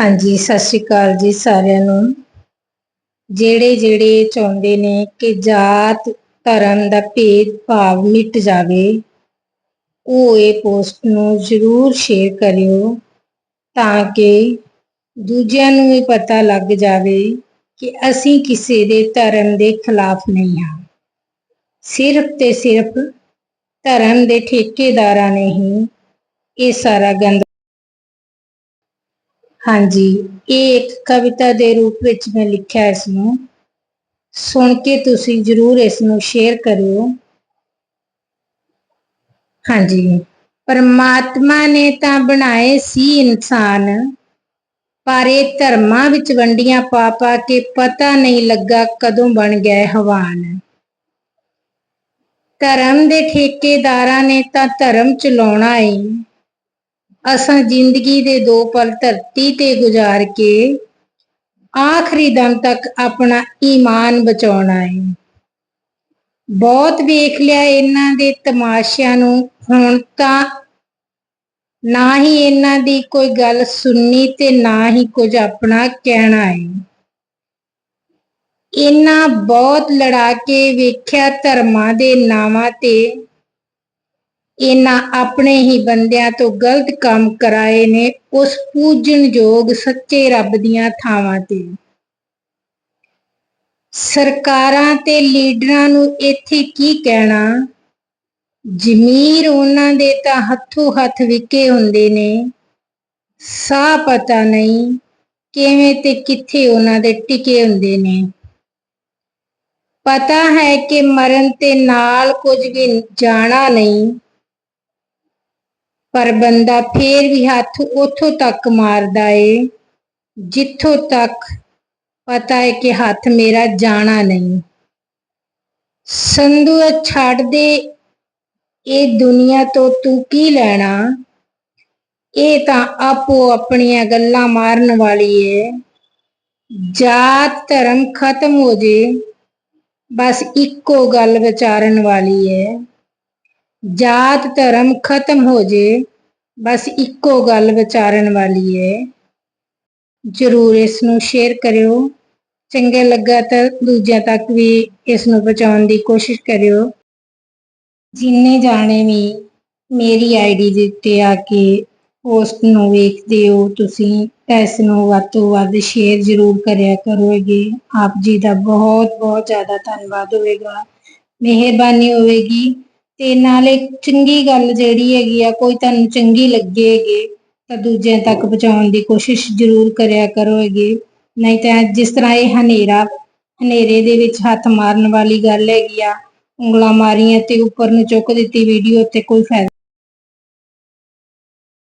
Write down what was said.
ਹਾਂਜੀ, ਸਤਿ ਸ਼੍ਰੀ ਅਕਾਲ ਜੀ ਸਾਰਿਆਂ ਨੂੰ। ਜਿਹੜੇ ਜਿਹੜੇ ਚਾਹੁੰਦੇ ਨੇ ਕਿ ਜਾਤ ਧਰਮ ਦਾ ਭੇਦ ਭਾਵ ਮਿਟ ਜਾਵੇ, ਉਹ ਇਹ ਪੋਸਟ ਨੂੰ ਜ਼ਰੂਰ ਸ਼ੇਅਰ ਕਰਿਓ ਤਾਂ ਕਿ ਦੂਜਿਆਂ ਨੂੰ ਵੀ ਪਤਾ ਲੱਗ ਜਾਵੇ ਕਿ ਅਸੀਂ ਕਿਸੇ ਦੇ ਧਰਮ ਦੇ ਖਿਲਾਫ ਨਹੀਂ ਹਾਂ। ਸਿਰਫ ਤੇ ਸਿਰਫ ਧਰਮ ਦੇ ਠੇਕੇਦਾਰਾਂ ਨੇ ਹੀ ਇਹ ਸਾਰਾ ਗੰਦ ਹਾਂਜੀ, ਇਹ ਇੱਕ ਕਵਿਤਾ ਦੇ ਰੂਪ ਵਿੱਚ ਮੈਂ ਲਿਖਿਆ ਇਸ ਨੂੰ। ਸੁਣ ਕੇ ਤੁਸੀਂ ਜਰੂਰ ਇਸ ਨੂੰ ਸ਼ੇਅਰ ਕਰਿਓ। ਹਾਂਜੀ। ਪਰਮਾਤਮਾ ਨੇ ਤਾਂ ਬਣਾਏ ਸੀ ਇਨਸਾਨ, ਪਰ ਇਹ ਧਰਮਾਂ ਵਿੱਚ ਵੰਡੀਆਂ ਪਾ ਪਾ ਕੇ ਪਤਾ ਨਹੀਂ ਲੱਗਾ ਕਦੋਂ ਬਣ ਗਏ ਹਵਾਨ। ਧਰਮ ਦੇ ਠੇਕੇਦਾਰਾਂ ਨੇ ਤਾਂ ਧਰਮ ਚਲਾਉਣਾ ਏ ਅਸਾਂ ਜ਼ਿੰਦਗੀ ਦੇ ਦੋ ਪਲ ਧਰਤੀ ਤੇ ਗੁਜ਼ਾਰ ਕੇ ਆਖਰੀ ਦਮ ਤੱਕ ਆਪਣਾ ਈਮਾਨ ਬਚਾਉਣਾ ਹੈ ਬਹੁਤ ਵੇਖ ਲਿਆ ਇਹਨਾਂ ਦੇ ਤਮਾਸ਼ਿਆਂ ਨੂੰ, ਹੁਣ ਤਾਂ ਨਾ ਹੀ ਇਹਨਾਂ ਦੀ ਕੋਈ ਗੱਲ ਸੁਣਨੀ ਤੇ ਨਾ ਹੀ ਕੁਝ ਆਪਣਾ ਕਹਿਣਾ ਹੈ ਇਹਨਾਂ ਬਹੁਤ ਲੜਾ ਕੇ ਵੇਖਿਆ ਧਰਮਾਂ ਦੇ ਨਾਵਾਂ ਤੇ ਇਹਨਾਂ ਆਪਣੇ ਹੀ ਬੰਦਿਆਂ ਤੋਂ ਗਲਤ ਕੰਮ ਕਰਾਏ ਨੇ, ਉਸ ਪੂਜਣਯੋਗ ਸੱਚੇ ਰੱਬ ਦੀਆਂ ਥਾਵਾਂ ਤੇ। ਸਰਕਾਰਾਂ ਤੇ ਲੀਡਰਾਂ ਨੂੰ ਇੱਥੇ ਕੀ ਕਹਿਣਾ? ਜ਼ਮੀਰ ਉਹਨਾਂ ਦੇ ਤਾਂ ਹੱਥੋਂ ਹੱਥ ਵਿਕੇ ਹੁੰਦੇ ਨੇ। ਸਾਹ ਪਤਾ ਨਹੀਂ ਕਿਵੇਂ ਤੇ ਕਿੱਥੇ ਉਹਨਾਂ ਦੇ ਟਿਕੇ ਹੁੰਦੇ ਨੇ। ਪਤਾ ਹੈ ਕਿ ਮਰਨ ਤੇ ਨਾਲ ਕੁਝ ਵੀ ਜਾਣਾ ਨਹੀਂ। ਪਰ ਬੰਦਾ ਫੇਰ ਵੀ ਹੱਥ ਉਥੋਂ ਤੱਕ ਮਾਰਦਾ ਏ, ਜਿੱਥੋਂ ਤੱਕ ਪਤਾ ਹੈ ਕਿ ਹੱਥ ਮੇਰਾ ਜਾਣਾ ਨਹੀਂ। ਸੰਧੂ ਛੱਡ ਦੇ, ਇਹ ਦੁਨੀਆ ਤੋਂ ਤੂੰ ਕੀ ਲੈਣਾ? ਇਹ ਤਾਂ ਆਪੋ ਆਪਣੀਆਂ ਗੱਲਾਂ ਮਾਰਨ ਵਾਲੀ ਏ। ਜਾਤ ਧਰਮ ਖਤਮ ਹੋ ਜੇ, ਬਸ ਇੱਕੋ ਗੱਲ ਵਿਚਾਰਨ ਵਾਲੀ ਏ। ਜਾਤ ਧਰਮ ਖਤਮ ਹੋ ਜੇ, ਬਸ ਇੱਕੋ ਗੱਲ ਵਿਚਾਰਨ ਵਾਲੀ ਹੈ ਜਰੂਰ ਇਸ ਨੂੰ ਸ਼ੇਅਰ ਕਰਿਓ। ਚੰਗਾ ਲੱਗਾ ਤਾਂ ਦੂਜਿਆਂ ਤੱਕ ਵੀ ਇਸ ਨੂੰ ਪਹੁੰਚਾਉਣ ਦੀ ਕੋਸ਼ਿਸ਼ ਕਰਿਓ। ਜਿੰਨੇ ਜਾਣੇ ਵੀ ਮੇਰੀ ਆਈਡੀ ਦੇ ਉੱਤੇ ਆ ਕੇ ਪੋਸਟ ਨੂੰ ਵੇਖਦੇ ਹੋ, ਤੁਸੀਂ ਇਸ ਨੂੰ ਵੱਧ ਤੋਂ ਵੱਧ ਸ਼ੇਅਰ ਜ਼ਰੂਰ ਕਰਿਆ ਕਰੋਗੇ। ਆਪ ਜੀ ਦਾ ਬਹੁਤ ਬਹੁਤ ਜ਼ਿਆਦਾ ਧੰਨਵਾਦ ਹੋਵੇਗਾ। ਮਿਹਰਬਾਨੀ ਹੋਵੇਗੀ। ਤੇ ਨਾਲੇ ਚੰਗੀ ਗੱਲ ਜਿਹੜੀ ਹੈਗੀ ਆ, ਕੋਈ ਤੁਹਾਨੂੰ ਚੰਗੀ ਲੱਗੇਗੀ ਤਾਂ ਦੂਜਿਆਂ ਤੱਕ ਪਹੁੰਚਾਉਣ ਦੀ ਕੋਸ਼ਿਸ਼ ਜ਼ਰੂਰ ਕਰਿਆ ਕਰੋਗੇ ਨਹੀਂ ਤਾਂ ਜਿਸ ਤਰ੍ਹਾਂ ਇਹ ਹਨੇਰਾ, ਹਨੇਰੇ ਦੇ ਵਿੱਚ ਹੱਥ ਮਾਰਨ ਵਾਲੀ ਗੱਲ ਹੈਗੀ ਆ, ਉਂਗਲਾਂ ਮਾਰੀਆਂ ਤੇ ਉੱਪਰ ਨੂੰ ਚੁੱਕ ਦਿੱਤੀ, ਵੀਡੀਓ ਤੇ ਕੋਈ ਫਾਇਦਾ